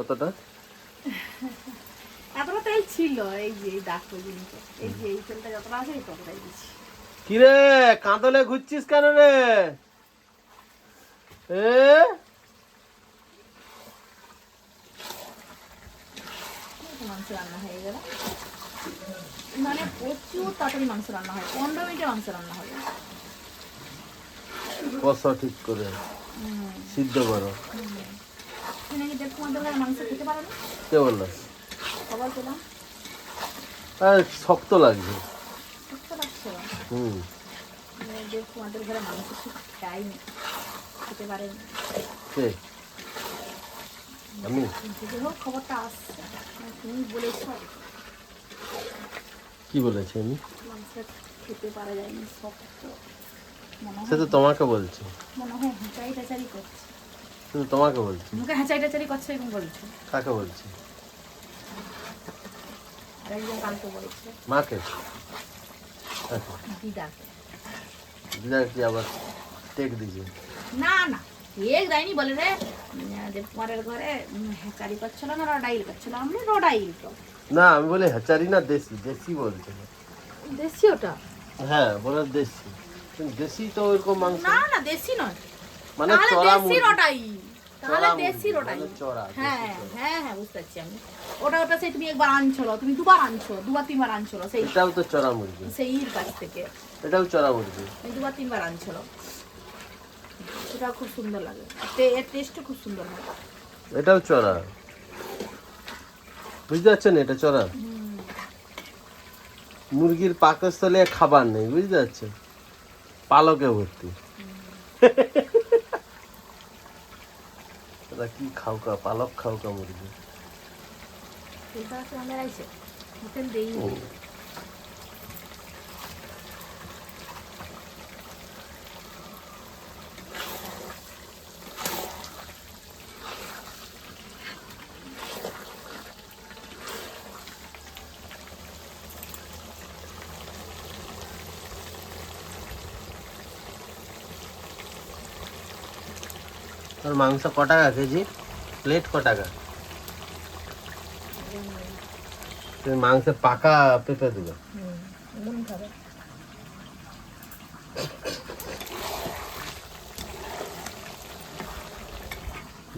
কতটা? এতটা তেল ছিল এই যে এই ডাক পর্যন্ত। এই যে এই তেলটা যতটা আছে এই ততটাই দিচ্ছি। কিরে কাঁদলে ঘুরছিস কেন রে? এ? মাংস রান্না হয়ে গেল। মানে প্রচুর তাড়াতাড়ি মাংস রান্না হয় পনেরো মিনিটে মাংস রান্না হবে কষা ঠিক করে সিদ্ধ করো। কে বলল শক্ত লাগছে। হুম। কে? আমি? মানে তুমি বলেছ। কি বলেছি আমি? মনে সে তো তোমাকে বলছি। মনে হয় শুধু তোমাকে বলছি। মুখে হেঁচাই টেচারি করছে এরকম বলছো? কাকে বলছি? একজন কালকে বলেছে। মাকে? দিদাকে। দিদা কি আবার টেক দিয়েছে না না। এক দেয়নি বলে রে। দেবকুমারের ঘরে হেঁচারি করছিল না রডাইল করছিল। আমি রডাইল তো। না আমি বলি হ্যাচারি না দেশি? দেশি বলছে। দেশি ওটা? হ্যাঁ বলে দেশি। দেশি তো ওইরকম মাংস না না দেশি নয়। মানে চড়া মুরগি। রটাই। তাহলে চড়া দেশি রটাই। মানে হ্যাঁ হ্যাঁ হ্যাঁ বুঝতে পারছি আমি। ওটা ওটা সেই তুমি একবার আনছো তুমি দুবার আনছো দুবার তিনবার আনছো সেই এটাও তো চড়া মুরগি। সেই কাছ থেকে। এটাও চড়া মুরগি। দুবার তিনবার আনছিল সেটা খুব সুন্দর লাগে। এর টেস্টও খুব সুন্দর হয়। এটাও চড়া। বুঝতে পারছেন এটা চড়া? মুরগির পাকস্থলে খাবার নেই বুঝতে পারছেন? পালকে ভর্তি। ওরা কি খাওকা পালক খাওকা মুরগি এটা আছে আমাদের আইছে। হোটেল দেই ও। আর মাংস ক টাকা কেজি? প্লেট ক টাকা তুমি মাংসে পাকা পেঁপে দেবে। হুম নুন খাবে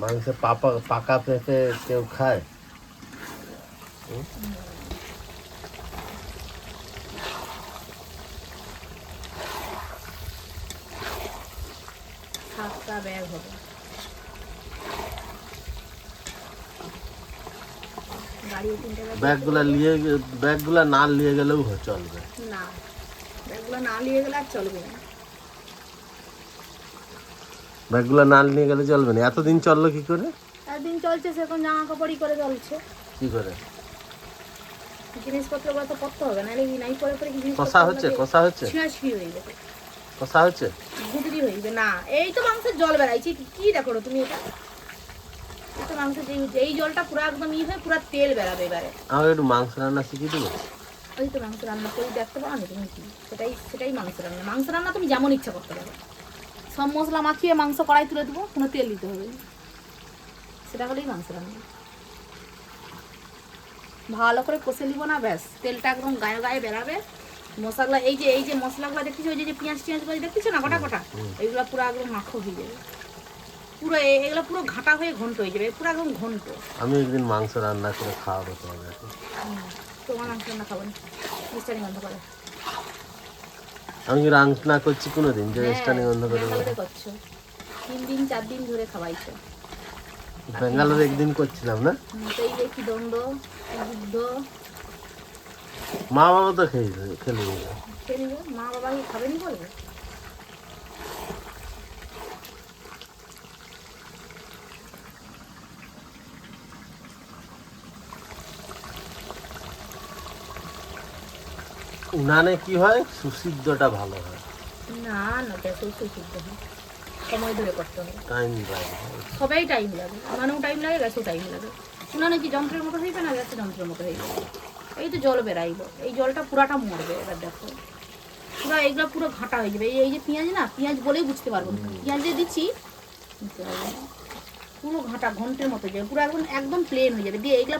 মাংসে পাপা, পাকা পেঁপে কেউ খায়? সাতটা ব্যাগ হবে। ব্যাগগুলা নিয়ে ব্যাগগুলা না নিয়ে গেলেও চলবে। না ব্যাগগুলো না নিয়ে গেলে আর চলবে না। ব্যাগগুলা না নিয়ে গেলে চলবে না। এতদিন চলল কি করে? একদিন চলছে সেরকম জামা কাপড়ই করে চলছে। কি করে? জিনিসপত্রগুলো তো করতে হবে নাহলে নাই পরে পরে কি কষা হচ্ছে কষা হচ্ছে? ছিঁড়াছিঁড়ি হয়ে যাবে। কষা হচ্ছে? গুদরি হয়ে যাবে না। এই তো মাংসের জল বেড়াইছে কি- দেখো তুমি এটা? তো মাংসের যে এই জলটা পুরো একদম ই হয়ে পুরো তেল বেড়াবে এবারে। আমাকে একটু মাংস রান্না শিখিয়ে দেবো? ওই তো মাংস রান্না করে দেখতে পারো না তুমি কি? সেটাই সেটাই মাংস রান্না। মাংস রান্না তুমি যেমন ইচ্ছা করতে পারো। সব মশলা মাখিয়ে মাংস কড়াই তুলে দেবো কোনো তেল দিতে হবে সেটা হলেই মাংস রান্না। ভালো করে কষে নিব না ব্যাস। তেলটা একদম গায়ে গায়ে বেরাবে। মশলা এই যে এই যে মশলাগুলো দেখতেছো ওই যে যে পেঁয়াজ টিয়াজগুলো দেখতেছো না গোটা গোটা? এইগুলো পুরো একদম মাখো হয়ে যাবে। পুরো এগুলো পুরো ঘাটা হয়ে ঘন্ট হয়ে যাবে পুরো একদম ঘন্ট। আমি একদিন মাংস রান্না করে খাওয়াবো তোমাদের। তোমার মাংস রান্না খাব না গন্ধ করে। আমি কি রান্না করছি কোনোদিন যে হ্যাঁ, স্টানি করে ব্যাঙ্গালোরে করছ। তিন দিন চার দিন ধরে খাওয়াইছো। ব্যাঙ্গালোরে একদিন করছিলাম না? যে কি দণ্ড বুদ্ধ মা বাবা তো খেয়ে খেলে। মা বাবা কি খাবেনি বলবে উনানে কি হয়? সুসিদ্ধটা ভালো হয়। না না গ্যাসেও সুসিদ্ধ হয়। সময় ধরে করতে হবে। টাইম লাগে। সবাই টাইম লাগে। উনানেও টাইম লাগে গ্যাসেও টাইম লাগে। উনানে কি যন্ত্রের মতো হইবে না গ্যাসে যন্ত্রের মতো হইবে এই তো জল বেরাইলো এই জলটা পুরাটা মরবে এবার দেখো। পুরো এইগুলো পুরো ঘাটা হয়ে যাবে। এই- যে পেঁয়াজ না পেঁয়াজ বলেই বুঝতে পারব পেঁয়াজ যে দিচ্ছি। পুরো ঘাটা ঘন্টের মতো যাবে পুরো একদম একদম প্লেন হয়ে যাবে। দিয়ে এগুলো